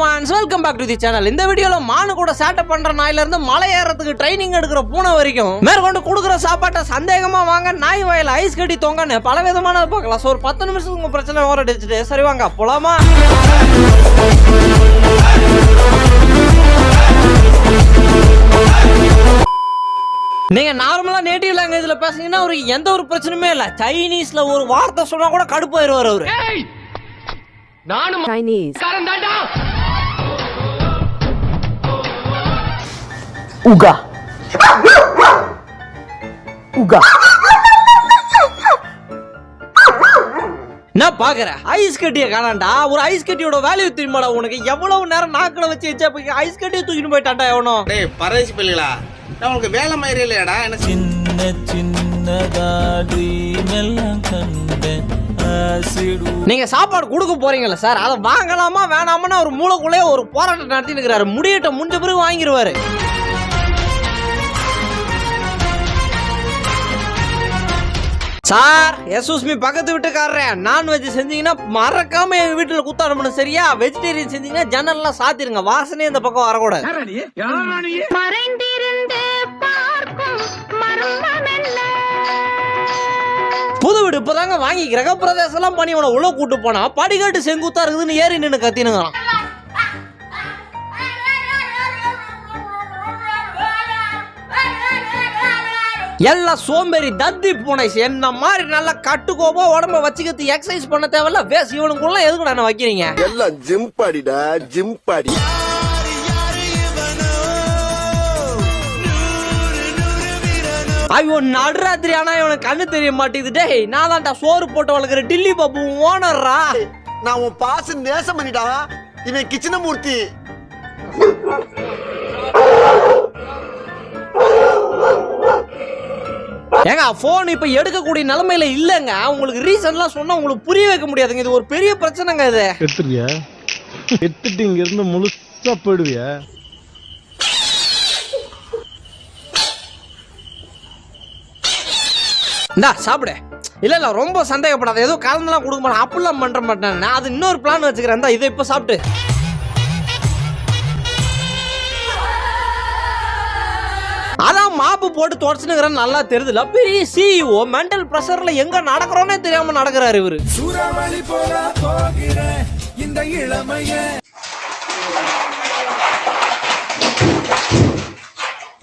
மான்ஸ் welcome back to the channel இந்த வீடியோல மானு கூட சேட்டை பண்ற நாயில இருந்து மலை ஏறதுக்கு ட்ரைனிங் எடுக்கிற பூனை வரைக்கும். மேற்கொண்டு கொடுக்குற சாப்பாட்டை சந்தேகமா வாங்க நாய் வாயில ஐஸ் கட்டி தொங்கன்னு பல விதமான பார்க்கலாம் ஸோ ஒரு பத்து நிமிஷத்துக்கு உங்க பிரச்சனை ஓர அடிச்சுட்டு சரி வாங்க போலாமா? நீங்க நார்மலா நேட்டிவ் லாங்குவேஜ்ல பேசுனீங்கன்னா ஒரு எந்த ஒரு பிரச்சனையுமே இல்ல. சைனீஸ்ல ஒரு வார்த்தை சொன்னா கூட கடுப்பாயிருவார் அவரு. Chinese, Uga. Uga. நான் பாக்குறேன். ஐஸ் கட்டிய காணாண்டா. ஒரு ஐஸ் கட்டியோட வேல்யூ தெரியுமாடா உனக்கு? எவ்வளவு நேரம் நாக்குல வச்சு வச்சா போய் ஐஸ் கட்டியை தூக்கிட்டு போயிட்டான்டா எவனோ. டேய் பரதேசி பிள்ளைகளா நான் உங்களுக்கு வேலை மாதிரி இல்லையாடா? என்ன சின்ன சின்னதா ட்ரீம் எல்லாம் கண்டேன். நீங்க சாப்பாடு கொடுக்க போறீங்கல்ல சார். அதை வாங்கலாமா வேணாமான்னு ஒரு மூளைக்குள்ளே ஒரு போராட்டம் நடத்திட்டு இருக்கிறாரு முடியட்ட முடிஞ்ச பிறகு வாங்கிடுவாரு சார் எஸ்யூஸ்மி பக்கத்து வீட்டுக்காரரே நான்வெஜ் செஞ்சீங்கன்னா மறக்காம எங்க வீட்டுல குத்த அனுப்பணும் சரியா? வெஜிடேரியன் செஞ்சீங்கன்னா ஜன்னல்லாம் சாத்திருங்க. வாசனையே இந்த பக்கம் வரக்கூடாது. புது வீடு இப்பதாங்க வாங்கி கிரகப்பிரதேசம் எல்லாம் பண்ணி உன உள்ள கூட்டு போனா படிக்கட்டு செங்குத்தா இருக்குதுன்னு ஏறி நின்னு கத்தினுங்க எல்லாம் சோம்பேறி தத்தி பூனை என்ன மாதிரி நல்லா கட்டுக்கோப்பா உடம்ப வச்சுக்கிறது எக்ஸசைஸ் பண்ண தேவையில்ல வேஸ் இவனுக்குள்ள எதுக்கு நான் வைக்கிறீங்க? எல்லாம் ஜிம் பாடிடா ஜிம் பாடி. ஐயோ நடுராத்திரி ஆனா இவனுக்கு கண்ணு தெரிய மாட்டேங்குது. டேய் நான் தான்டா சோறு போட்டு வளர்க்குற டில்லி பாபு ஓனர்ரா? நான் உன் பாச நேசம் பண்ணிட்டா இவன் கிச்சனமூர்த்தி. ஏங்க போன் இப்ப எடுக்கக்கூடிய நிலைமையில இல்லங்க. உங்களுக்கு ரீசன்லாம் சொன்னா உங்களுக்கு புரிய வைக்க முடியாதுங்க. இது ஒரு பெரிய பிரச்சனைங்க இது. எடுத்துருவியா? எடுத்துட்டு இங்க இருந்து முழுசா போயிடுவியா? இந்தா சாப்பிடு. இல்ல இல்ல ரொம்ப சந்தேகப்படாத. ஏதோ கலந்துலாம் கொடுக்க மாட்டேன். அப்படிலாம் பண்ற மாட்டேன். நான் அது இன்னொரு பிளான் வச்சுக்கிறேன். இந்தா இதை இப்ப சாப்பிட்டு. போட்டு தொடச்சுனுங்கிறேன் நல்லா தெரியுதுல பெரிய சிஇஓ மென்டல் ப்ரெஷர்ல எங்க நடக்கிறோன்னே தெரியாம நடக்கிறாரு இவரு. சூறாவளி போல போகிறேன் இந்த இளமைய.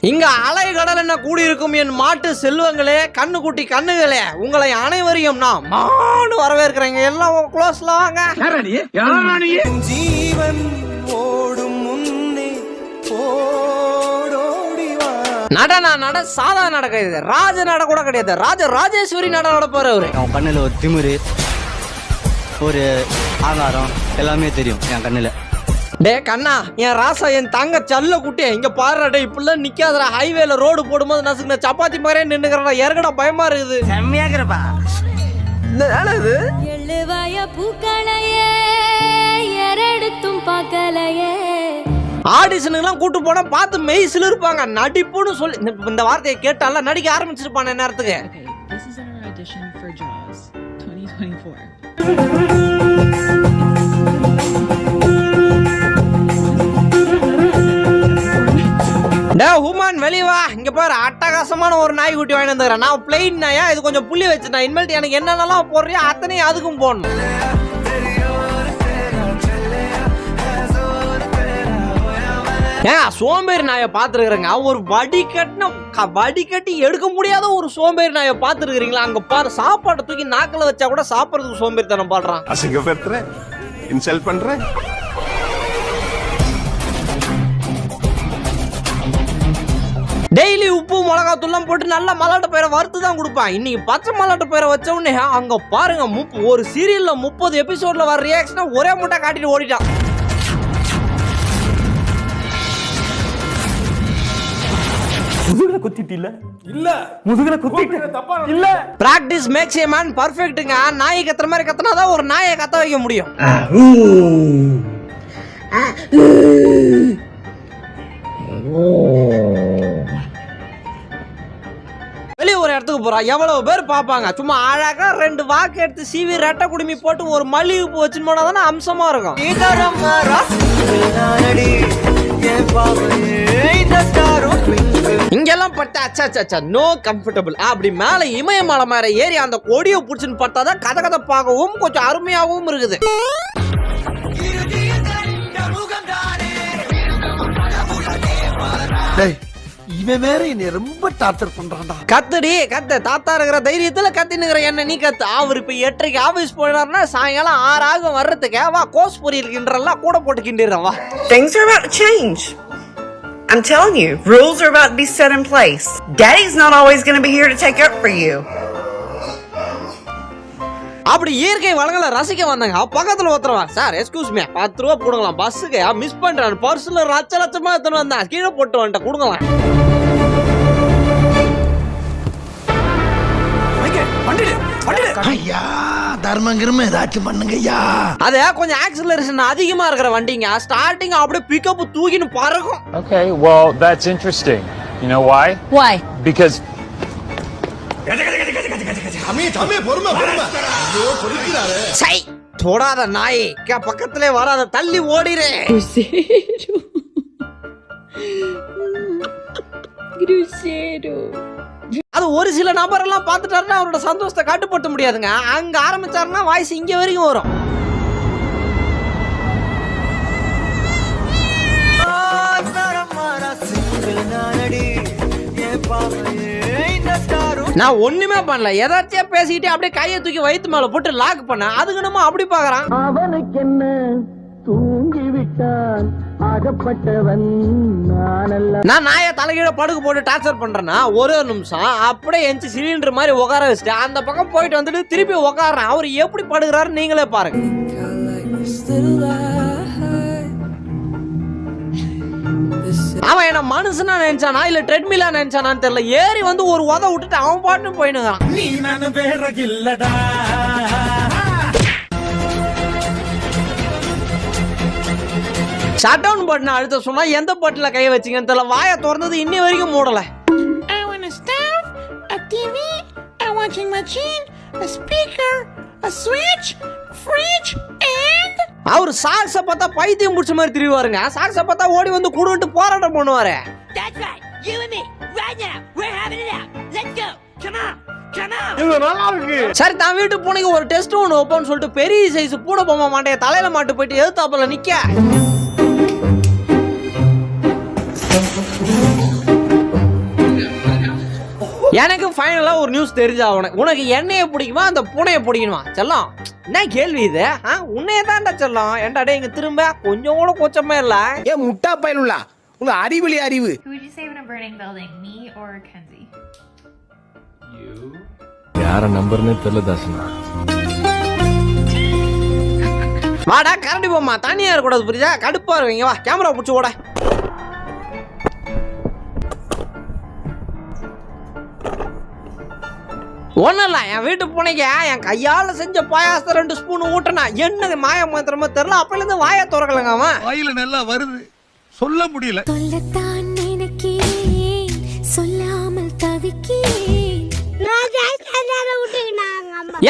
இங்க அலை கடல் என்ன கூடி இருக்கும் என் மாட்டு செல்வங்களே கண்ணுக்குட்டி கண்ணுகளே உங்களை அனைவரையும் நான் மானு வரவேற்கிறேங்க எல்லாம் க்ளோஸ்ல வாங்க. ஜீவன் நடனா நட சாதா நட கிடையாது. ராஜ நட கூட கிடையாது. ராஜ ராஜேஸ்வரி நட நடப்பாரு அவரு. அவன் கண்ணில் ஒரு திமிரு ஒரு ஆகாரம் எல்லாமே தெரியும் என் கண்ணில். டே கண்ணா என் ராசா என் தங்க சல்ல குட்டி இங்க பாருடா டே இப்படிலாம் நிக்காதடா. ஹைவேல ரோடு போடும்போது நசுக்குன சப்பாத்தி மாதிரியே நின்னுக்கிறடா. இறங்கடா பயமா இருக்குது. செம்மையாக்குறப்பா எழுவாய பூக்களையே ஆடிஷனுக்குலாம் கூட்டு போனா பார்த்து மெய்சில் இருப்பாங்க. நடிப்புன்னு சொல்லி இந்த- வார்த்தையை கேட்டால நடிக்க ஆரம்பிச்சிருப்பான நேரத்துக்கு. Okay, this is our audition for Jaws 2024. டே ஹுமான் வெளிய வா. இங்க பாரு அட்டகாசமான ஒரு நாய் குட்டி வாங்கி வந்துக்கிறேன் நான் பிளெயின் நாயா? இது கொஞ்சம் புள்ளி வச்சுட்டேன் இனிமேல் எனக்கு என்னென்னலாம் போடுறியோ அத்தனையும் அதுக்கும் போடணும். ஏன் சோம்பேறி நாயை பார்த்துருக்குறேங்க. ஒரு வடிகட்டின வடிகட்டி எடுக்க முடியாத ஒரு சோம்பேறி நாயை பார்த்துருக்குறீங்களா? அங்க பாரு சாப்பாட்டை தூக்கி நாக்கில் வச்சா கூட சாப்பிட்றதுக்கு சோம்பேறித்தனம் பாடுறான். அசிங்கப்படுத்துற இன்சல்ட் பண்ற டெய்லி உப்பு மிளகாத்தூள்லாம் போட்டு நல்ல மலாட்ட பயிரை வறுத்து தான் கொடுப்பான். இன்னைக்கு பச்சை மலாட்ட பயிரை வச்ச உடனே அங்க பாருங்க முப்ப ஒரு சீரியல்ல முப்பது எபிசோட்ல வர ரியாக்ஷனை ஒரே முட்டை காட்டிட்டு ஓடிட்டான். முதுகுல குத்திட்டு இல்ல? இல்ல. முதுகுல குத்திட்டு. இல்ல. பிராக்டிஸ் மேக்ஸ் ஏ மேன் பர்ஃபெக்ட்டுங்க நாய் கத்துற மாதிரி கத்துனாதான் ஒரு நாயை கத்த வைக்க முடியும். வெளியே ஒரு இடத்துக்கு போறான் எவ்வளவு பேர் பார்ப்பாங்க. சும்மா அழகா ரெண்டு வாக்கு எடுத்து சீவி ரெட்டை குடுமி போட்டு ஒரு மல்லிகை பூ வச்சுன்னு போனா தானே அம்சமா இருக்கும். ஏகப்பட்ட அச்சா நோ கம்ஃபர்டபுள் அப்படி மேல இமயமலை மேல ஏறி அந்த கொடியை புடிச்சுன்னு பார்த்தாதான் கதகதப்பாகவும் கொஞ்சம் அருமையாகவும் இருக்குது. இவன் வேற என்னை ரொம்ப டார்ச்சர் பண்றான்டா. கத்துடி கத்து. தாத்தா இருக்கிற தைரியத்துல கத்தினுங்கிற என்ன நீ கத்து. அவர் இப்ப எட்டரைக்கு ஆபீஸ் போயினார்னா சாயங்காலம் ஆறு ஆகும் வர்றதுக்கு வா கோஸ் பொரியல் கிண்டறலாம் கூட போட்டு கிண்டிடுறேன் வா to change. I'm telling you, rules are about to be set in place. Daddy's not always going to be here to take up for you. அப்படி இயற்கை வளங்களை ரசிக்க வந்தாங்க. பக்கத்துல ஒருத்தரவா சார் எக்ஸ்கூஸ் மீ பத்து ரூபா கொடுங்களாம் பஸ்ஸுக்கு மிஸ் பண்றேன் பர்ஸ்ல லட்ச லட்சமா எடுத்துன்னு வந்தேன். கீழே போட்டு வந்துட்டேன். கொடுங்களாம் ஐயா. தர்மம் கிரும ஏதாச்சும் பண்ணுங்க ஐயா அது கொஞ்சம் ஆக்சிலரேஷன் அதிகமா இருக்கிற வண்டிங்க ஸ்டார்டிங் அப்படியே பிக்கப் தூக்கின்னு பறக்கும் Okay, well, that's interesting. You know why? Why? Because சாமி சாமி பொறுமை பொறுமை ஐயோ சை தொடாத நாய் கே- பக்கத்திலே வராத தள்ளி ஓடிரே Grosseiro. ஒரு சில நபர் எல்லாம் பார்த்துட்டாருன்னா அவரோட சந்தோஷத்தை கட்டுப்படுத்த முடியாதுங்க. அங்க ஆரம்பிச்சாருன்னா வாய்ஸ் இங்கே வரைக்கும் வரும். நான் ஒண்ணுமே பண்ணல. எதாச்சியா பேசிக்கிட்டே அப்படியே கையை தூக்கி வயித்து மேல போட்டு லாக் பண்ண அதுக்கு நம்ம அப்படி பாக்குறான் அவனுக்கு என்ன நானல்ல. நான் நாயை தலைகீழ படுக்க போட்டு டார்ச்சர் பண்றேன்னா ஒரு ஒரு நிமிஷம் அப்படியே எஞ்சி சிலிண்டர் மாதிரி உட்கார வச்சுட்டு அந்த பக்கம் போயிட்டு வந்துட்டு திருப்பி உட்காடுறேன் அவர் எப்படி படுகிறாரு நீங்களே பாருங்க. அவன் என்ன மனுஷனா நினைச்சானா இல்ல ட்ரெட்மிலா நினைச்சானான்னு தெரியல. ஏறி வந்து ஒரு உத விட்டுட்டு அவன் பாட்டுன்னு போயினுங்கிறான் ஷட் டவுன் பட்டன் அழுத்த சொன்னா எந்த பட்டில கை வச்சீங்கன்னு தெரியல வாயை திறந்தது இன்னி வரைக்கும் மூடல I want a stove, a TV, a washing machine, a speaker, a switch, fridge, and அவர் சாக்ஸ பார்த்தா பைத்தியம் பிடிச்ச மாதிரி திரிவாருங்க சாக்ஸ பார்த்தா ஓடி வந்து கூடுவிட்டு போராட்டம் பண்ணுவாரு That's right. You and me, right now. We're having it out. Let's go. Come on. Come on. இது நல்லா இருக்கு. சரி தான் வீட்டு பூனைக்கு ஒரு டெஸ்ட் ஒன்று வைப்போம்னு சொல்லிட்டு பெரிய சைஸ் பூனை பொம்மை மாட்டைய தலையில மாட்டு போயிட்டு எதிர்த்தாப்புல நிக்க எனக்கு ஃபைனலா ஒரு நியூஸ் தெரிஞ்சாகணும் உனக்கு. என்னைய பிடிக்குமா அந்த பூனையை பிடிக்கணுமா? செல்லம் என்ன கேள்வி இது? ஆ, உன்னைய தான்டா செல்லம். ஏன்டா டேய் இங்க திரும்ப? கொஞ்சம் கூட கூச்சமே இல்ல. ஏன் முட்டா பயனுள்ளா? உங்க அறிவிலி அறிவு? யார நம்பர்னே தெரியல தாசனா. வாடா கரண்டி போம்மா. தனியா இருக்கக்கூடாது புரியுதா? கடுப்பா இருக்கீங்க. வா கேமரா பிடிச்சி ஓட. ஒன்றும் இல்லை என் வீட்டு பூனைக்கு என் கையால் செஞ்ச பாயாசத்தை ரெண்டு ஸ்பூன் ஊட்டினா என்ன மாய மாத்திரமோ தெரில அப்பலேருந்து வாயை திறக்கலங்க அவன். வாயில நல்லா வருது. சொல்ல முடியல. சொல்லத்தான் நினைக்கிறேன். சொல்லாமல் தவிக்கிறேன்.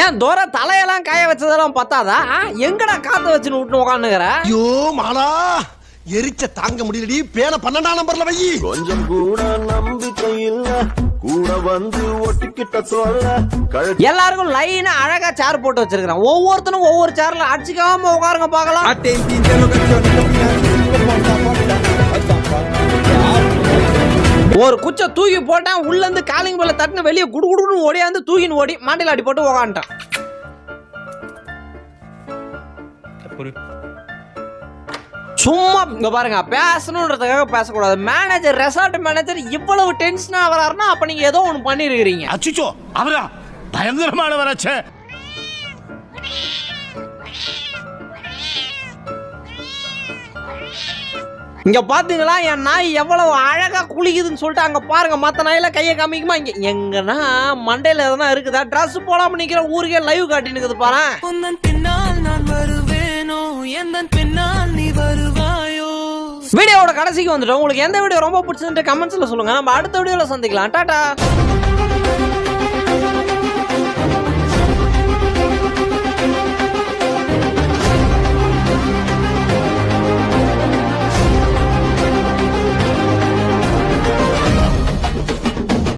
ஏன் தோர தலையெல்லாம் காய வச்சதெல்லாம் பத்தாதா? எங்கடா காத்த வச்சுன்னு விட்டு உட்காந்துக்கிற ஐயோ மாலா! எரிச்ச தாங்க முடியலடி பேன பன்னெண்டாம் நம்பர்ல வை கொஞ்சம் கூட நம்பிக்கை இல்ல கூட வந்து ஒட்டிக்கிட்ட சொல்ல எல்லாருக்கும் லைனா அழகா சேர் போட்டு வச்சிருக்கிறேன் ஒவ்வொருத்தனும் ஒவ்வொரு சேர்ல அடிச்சுக்காம உட்காருங்க பார்க்கலாம் ஒரு குச்சை தூக்கி போட்டான் உள்ள இருந்து காலிங் போல தட்டுன வெளியே குடு குடுன்னு ஓடியாந்து தூக்கின்னு ஓடி மாண்டில அடி போட்டு உக்காந்துட்டான் சும்மா இங்க பாருங்க பேசணுன்றதுக்காக பேசக்கூடாது. மேனேஜர் ரெசார்ட் மேனேஜர் இவ்வளவு டென்ஷனா வராருன்னா அப்ப நீங்க ஏதோ ஒண்ணு பண்ணிருக்கிறீங்க. அச்சுச்சோ அவரா? பயங்கரமான வராச்சே இங்க பாத்தீங்களா என் நாய் எவ்வளவு அழகா குளிக்குதுன்னு சொல்லிட்டு அங்க பாருங்க மத்த நாயில கையை காமிக்குமா? இங்க எங்கன்னா மண்டையில எதனா இருக்குதா? Dress போடாம நிக்கிற ஊருக்கே லைவ் காட்டி நிக்குது பாரு உந்தன் பின்னால் நான் வருவேனோ? எந்த பின்னால் நீ வருவாயோ வீடியோவோட கடைசிக்கு வந்துட்டோம். உங்களுக்கு எந்த வீடியோ ரொம்ப பிடிச்சதுன்ற கமெண்ட்ஸில் சொல்லுங்க. நம்ம அடுத்த வீடியோவில் சந்திக்கலாம். டாட்டா